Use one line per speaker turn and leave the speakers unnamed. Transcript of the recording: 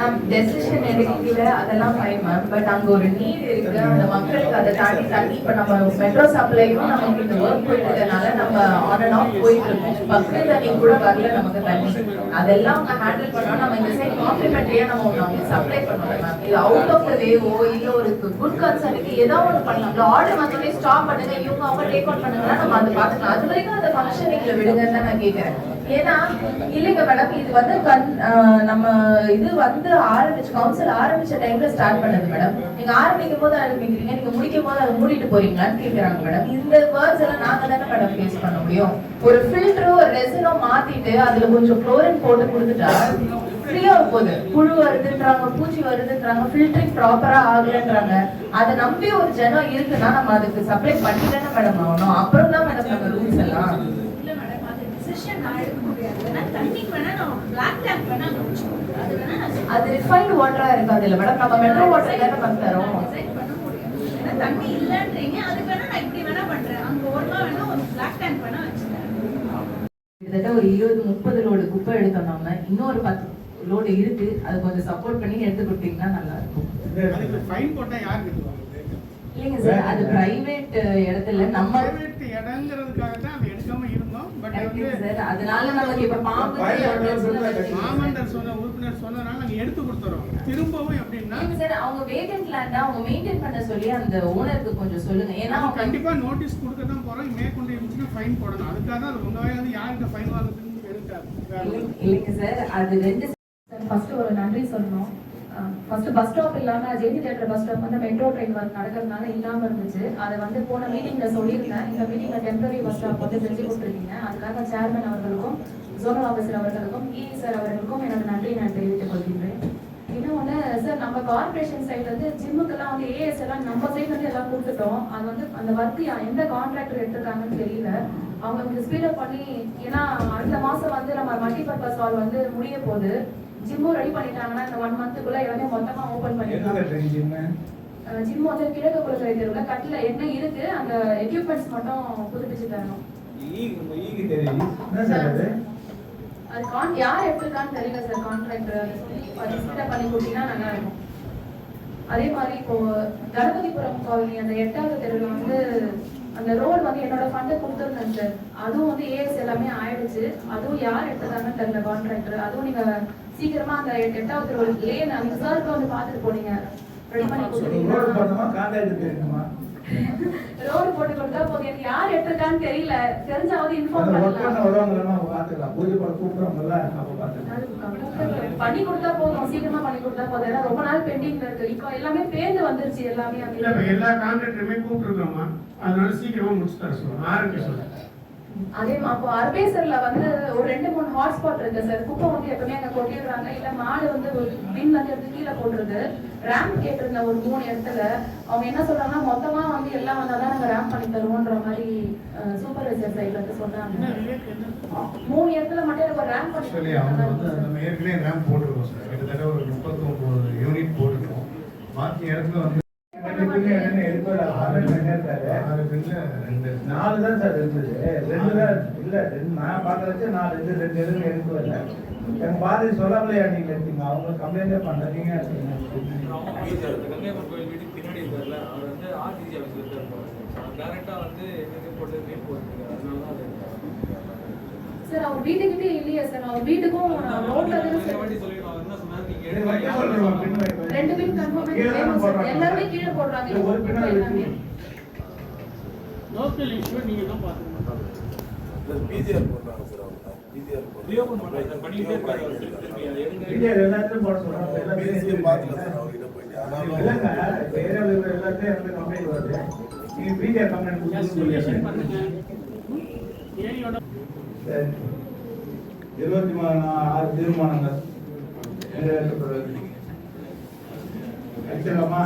Ma'am decision எடுக்கல அதெல்லாம் fine ma'am but அங்க ஒரு நீட் இருக்கு. அந்த மக்களுக்கு அதை தாண்டி தண்ணி இப்ப நம்ம மெட்ரோ சப்ளையும் நமக்கு இந்த ஒர்க் போயிட்டு இருக்கனால நம்ம ஆன் அண்ட் ஆஃப் போயிட்டு இருக்கோம் பக்கத்து தண்ணி கூட வரல நமக்கு தண்ணி. அதெல்லாம் அவங்க ஹேண்டில் பண்ணோம் நம்ம இந்த சைட் காம்ப்ளிமெண்ட்ரியா நம்ம சப்ளை பண்ணோம் மேம் இது அவுட் ஆஃப் த வேவோ இல்ல ஒரு குட் கன்சர்னுக்கு ஏதாவது ஒன்று பண்ணலாம். ஆர்டர் வந்தோடனே ஸ்டாப் பண்ணுங்க இவங்க அவங்க டேக் அவுட் பண்ணுங்கன்னா நம்ம அதை பார்த்துக்கலாம். அது வரைக்கும் ஃபங்க்ஷனிங்ல விடுங்கன்னு தான் நான் கேட்கறேன். ஏன்னா இல்லைங்க மேடம் இது வந்து கண் நம்ம இது வந்து ஆரம்பிச்சு கவுன்சில் ஆரம்பிச்ச டைம்ல ஸ்டார்ட் பண்ணது மேடம் நீங்க ஆரம்பிக்கும் போது ஆரம்பிக்கிறீங்க நீங்க முடிக்கும் போது அதை மூடிட்டு போறீங்களான்னு கேக்குறாங்க மேடம் இந்த வேர்ட்ஸ் எல்லாம் நாங்க தானே மேடம் ஃபேஸ் பண்ண முடியும். ஒரு ஃபில்டரோ ஒரு ரெசினோ மாத்திட்டு அதுல கொஞ்சம் குளோரின் போட்டு கொடுத்துட்டா ஃப்ரீயா போகுது. புழு வருதுன்றாங்க பூச்சி வருதுன்றாங்க ஃபில்டரிங் ப்ராப்பரா ஆகலன்றாங்க. அதை நம்பி ஒரு ஜனம் இருக்குன்னா நம்ம அதுக்கு சப்ளை பண்ணி தானே மேடம் ஆகணும். அப்புறம் தான் மேடம் நம்ம ரூல்ஸ் எல்லாம்.
இல்ல மேடம் அது டிசிஷன் நான் எடுக்க முடியாது. வேணா தண்ணிக்கு வேணா நான் பிளாக் டேங்க் வேணா அங்க வச்சுக்கோங்க அது வேணா நான்
அது ரிஃபைன்டு வாட்டரா இருக்காது இல்ல மேடம் நம்ம மெட்ரோ வாட்டர் தானே பண்ணி தரோம்.
பண்ண ஏன்னா தண்ணி இல்லன்றீங்க அதுக்கு வேணா நான் இப்படி வேணா பண்றேன். அங்க ஓரமா வேணா ஒரு பிளாக் டேங்க் வேணா வச்சுக்கிறேன்.
கிட்டத்தட்ட ஒரு இருபது முப்பது லோடு குப்பை எடுத்தோம் நாம இன்னொரு பத்து லோடு இருக்கு அது கொஞ்சம் சப்போர்ட் பண்ணி எடுத்து கொடுத்தீங்கன்னா நல்லா இருக்கும்.
அதுக்கு ஃபைன் போட்டா யார் கட்டுவாங்க
இல்லைங்க சார் அது பிரைவேட் இடத்துல நம்ம
இடங்கிறதுக்காக தான் அதை எடுக்காம இருந்தோம். பட்
சார் அதனால நமக்கு இப்ப பாம்பு
மாமண்டர் சொன்ன உறுப்பினர் சொன்னதுனால நாங்க எடுத்து கொடுத்துறோம். திரும்பவும் எப்படின்னா
சார் அவங்க வேகன்ட் லேண்ட் அவங்க மெயின்டைன் பண்ண சொல்லி அந்த ஓனருக்கு கொஞ்சம் சொல்லுங்க. ஏன்னா
கண்டிப்பா நோட்டீஸ் கொடுக்க தான் போறோம். மேற்கொண்டு இருந்துச்சுன்னா ஃபைன் போடணும். அதுக்காக தான் அது உங்க யாருக்கு ஃபைன் வாங்குறதுன்னு
இல்லைங்க- இல்லைங்க சார் அது ரெண்டு
ஃபர்ஸ்ட் ஒரு நன்றி சொல்லணும். ஃபர்ஸ்ட் பஸ் ஸ்டாப் இல்லாம ஜெயந்தி தேட்டர் பஸ் ஸ்டாப் வந்து மெட்ரோ ட்ரெயின் வந்து நடக்கிறதுனால இல்லாம இருந்துச்சு. அதை வந்து போன மீட்டிங்ல சொல்லியிருந்தேன். இந்த மீட்டிங்ல டெம்பரரி பஸ் ஸ்டாப் வந்து செஞ்சு கொடுத்துருக்கீங்க. அதுக்காக சேர்மன் அவர்களுக்கும் ஜோனல் ஆஃபீஸர் அவர்களுக்கும் இ சார் அவர்களுக்கும் எனக்கு நன்றி நான் தெரிவித்துக் கொள்கின்றேன். இன்னொன்று சார் நம்ம கார்பரேஷன் சைடு வந்து ஜிம்முக்கெல்லாம் வந்து ஏஎஸ் எல்லாம் நம்ம சைடு எல்லாம் கொடுத்துட்டோம். அது வந்து அந்த ஒர்க் எந்த கான்ட்ராக்டர் எடுத்திருக்காங்கன்னு தெரியல. அவங்க ஸ்பீடப் பண்ணி ஏன்னா அடுத்த மாசம் வந்து நம்ம மல்டிபர்பஸ் ஹால் வந்து முடிய போகுது. ஜிம்மும் ரெடி பண்ணிட்டாங்கன்னா இந்த ஒன் மந்த்துக்குள்ள எல்லாமே மொத்தமா ஓபன் பண்ணிடலாம். ஜிம் வந்து கிழக்கு குளத்துறை தெருவில் கட்டில என்ன இருக்கு அந்த எக்யூப்மெண்ட்ஸ் மட்டும் புதுப்பிச்சு தரணும் அது? கான் யார் எடுத்திருக்கான்னு தெரியல சார் கான்ட்ராக்டர் அது பண்ணி கொடுத்தீங்கன்னா நல்லா இருக்கும். அதே மாதிரி இப்போ கணபதிபுரம் காலனி அந்த எட்டாவது தெருவில் வந்து அந்த ரோடு வந்து என்னோட ஃபண்டை கொடுத்துருந்தேன் சார் அதுவும் வந்து ஏஎஸ் எல்லாமே ஆயிடுச்சு அதுவும் யார் எடுத்ததாங்கன்னு தெரியல கான்ட்ராக்டர் அதுவும் நீங்க சீக்கிரமா அந்த எட்- எட்டாவது லேன் அந்த சாருக்கு வந்து பார்த்துட்டு போனீங்க. ரெடி பண்ணி கொடுத்துருக்கீங்க ரோடு போட்டு கொடுத்தா போதும். எனக்கு யார் எடுத்திருக்கான்னு தெரியல. தெரிஞ்சாவது இன்ஃபார்ம் பண்ணலாம். அது பண்ணி கொடுத்தா போதும். சீக்கிரமா பண்ணி கொடுத்தா போதும். ஏன்னா ரொம்ப நாள் பெண்டிங்ல இருக்கு. இப்போ எல்லாமே பேர்ந்து வந்துருச்சு எல்லாமே.
இல்ல
அப்படி
இப்ப எல்லா கான்ட்ராக்டருமே கூப்பிட்டுருக்கோமா அதனால சீக்கிரமா முடிச்சு தர சொல்லுவோம் ஆரம்பிக்க சொல்லுங்க.
அதே அப்போ அர்பேசர்ல வந்து ஒரு ரெண்டு மூணு ஹாட்ஸ்பாட் இருக்கு சார் குப்பை வந்து எப்பவுமே அங்க கொட்டிடுறாங்க. இல்ல மாடு வந்து ஒரு பின் வந்து எடுத்து கீழே போட்டுருது ரேம்ப் கேட்டிருந்த ஒரு மூணு இடத்துல. அவங்க என்ன சொல்றாங்கன்னா மொத்தமா வந்து எல்லாம் வந்தாதான் நாங்க ரேம்ப் பண்ணி தருவோன்ற மாதிரி சூப்பர்வைசர் சைட்ல இருந்து சொன்னாங்க
என்ன
மூணு இடத்துல மட்டும் எனக்கு ஒரு ரேம்ப் பண்ணி
ஆக்சுவலி அவங்க வந்து நம்ம ஏற்கனவே ரேம் போட்டிருக்கோம் சார் கிட்டத்தட்ட ஒரு முப்பத்தொம்பது யூனிட் போட்டிருக்கோம். பாக்கி இடத்துல வந்து ஆறு பின்ல ரெண்டு.
நாலு தான் சார் இருந்தது. ரெண்டு தான் இல்ல ரெண்டு நான் பார்க்கறச்சு நாலு இது ரெண்டு இது எடுத்து வரல. எங்க பாரதி சொல்லாமலே நீங்க எடுத்தீங்க அவங்க கம்ப்ளைண்டே பண்ணீங்க
கங்கையம்மன் கோயில் வீட்டுக்கு பின்னாடி இருக்கார்ல அவர் வந்து ஆர்டிசி ஆஃபீஸில் இருக்கார் டேரெக்டாக வந்து எங்களுக்கு போட்டு மீட் போட்டுருக்கு அதனால தான் அது
சார் அவர் வீட்டுக்கிட்டே இல்லையே சார் அவர் வீட்டுக்கும் ரோட்ல
நீங்கள்.
ரெண்டு பின் கன்ஃபார்ம். எல்லாருமே கீழே போடுறாங்க.
லோக்கல் இஷ்யூ நீங்க தான்
பண்ணிக்கிட்டே இருக்காரு அவர் திருப்பி அதை எடுங்க
வீடியோ எல்லாத்தையும் போட சொல்றோம் இப்ப எல்லாம் பேசி இல்லைங்க இப்ப ஏரியாவில் இருக்கிற எல்லாத்தையும் வந்து கம்ப்ளைண்ட் வருது. நீங்க வீடியோ கம்ப்ளைண்ட் கொடுத்து
எஸ்டிமேஷன் பண்ணுங்க. ஏரியோட
சரி. இருபத்தி மூணு ஆறு தீர்மானங்கள் நிறைவேற்றப்படுவது வச்சிடலாமா